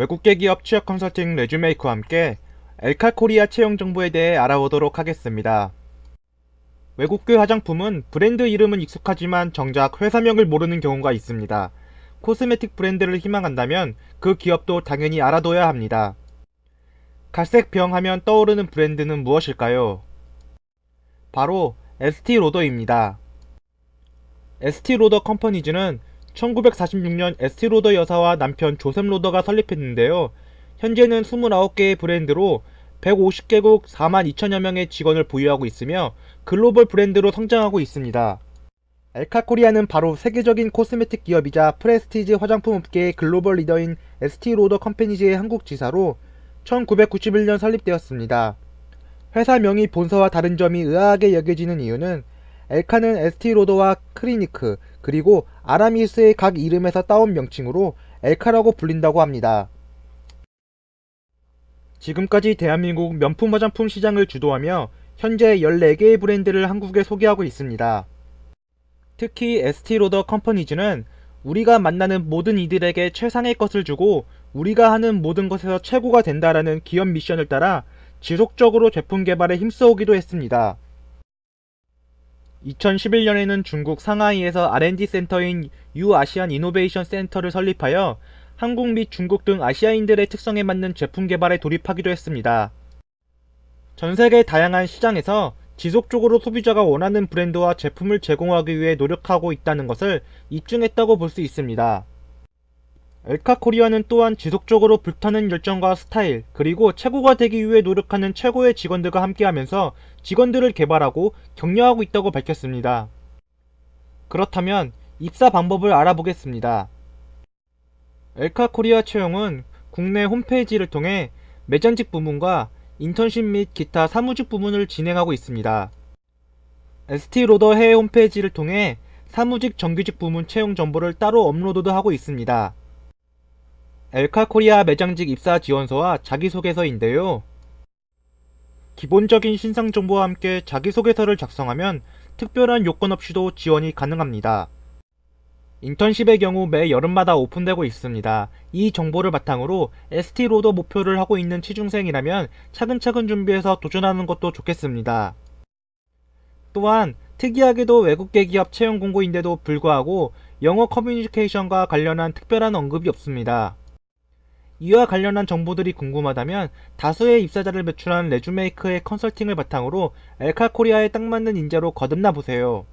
외국계 기업 취업 컨설팅 레주메이크와 함께 엘카 코리아 채용 정보에 대해 알아보도록 하겠습니다. 외국계 화장품은 브랜드 이름은 익숙하지만 정작 회사명을 모르는 경우가 있습니다. 코스메틱 브랜드를 희망한다면 그 기업도 당연히 알아둬야 합니다. 갈색 병 하면 떠오르는 브랜드는 무엇일까요? 바로 에스티로더입니다. 에스티로더 컴퍼니즈는 1946년 에스티 로더 여사와 남편 조셉 로더가 설립했는데요. 현재는 29개의 브랜드로 150개국 4만 2천여 명의 직원을 보유하고 있으며 글로벌 브랜드로 성장하고 있습니다. 엘카코리아는 바로 세계적인 코스메틱 기업이자 프레스티지 화장품 업계의 글로벌 리더인 에스티 로더 컴퍼니즈의 한국 지사로 1991년 설립되었습니다. 회사명이 본사와 다른 점이 의아하게 여겨지는 이유는 엘카는 에스티 로더와 크리니크 그리고 아라미스의 각 이름에서 따온 명칭으로 엘카라고 불린다고 합니다. 지금까지 대한민국 명품 화장품 시장을 주도하며 현재 14개의 브랜드를 한국에 소개하고 있습니다. 특히 에스티로더 컴퍼니즈는 우리가 만나는 모든 이들에게 최상의 것을 주고 우리가 하는 모든 것에서 최고가 된다라는 기업 미션을 따라 지속적으로 제품 개발에 힘써오기도 했습니다. 2011년에는 중국 상하이에서 R&D 센터인 유아시안 이노베이션 센터를 설립하여 한국 및 중국 등 아시아인들의 특성에 맞는 제품 개발에 돌입하기도 했습니다. 전 세계 다양한 시장에서 지속적으로 소비자가 원하는 브랜드와 제품을 제공하기 위해 노력하고 있다는 것을 입증했다고 볼 수 있습니다. 엘카 코리아는 또한 지속적으로 불타는 열정과 스타일, 그리고 최고가 되기 위해 노력하는 최고의 직원들과 함께하면서 직원들을 개발하고 격려하고 있다고 밝혔습니다. 그렇다면 입사 방법을 알아보겠습니다. 엘카 코리아 채용은 국내 홈페이지를 통해 매장직 부문과 인턴십 및 기타 사무직 부문을 진행하고 있습니다. ST로더 해외 홈페이지를 통해 사무직 정규직 부문 채용 정보를 따로 업로드하고 있습니다. 엘카 코리아 매장직 입사 지원서와 자기소개서인데요. 기본적인 신상 정보와 함께 자기소개서를 작성하면 특별한 요건 없이도 지원이 가능합니다. 인턴십의 경우 매 여름마다 오픈되고 있습니다. 이 정보를 바탕으로 ST로더 목표를 하고 있는 취중생이라면 차근차근 준비해서 도전하는 것도 좋겠습니다. 또한 특이하게도 외국계 기업 채용 공고인데도 불구하고 영어 커뮤니케이션과 관련한 특별한 언급이 없습니다. 이와 관련한 정보들이 궁금하다면 다수의 입사자를 배출한 레주메이크의 컨설팅을 바탕으로 엘카 코리아에 딱 맞는 인재로 거듭나 보세요.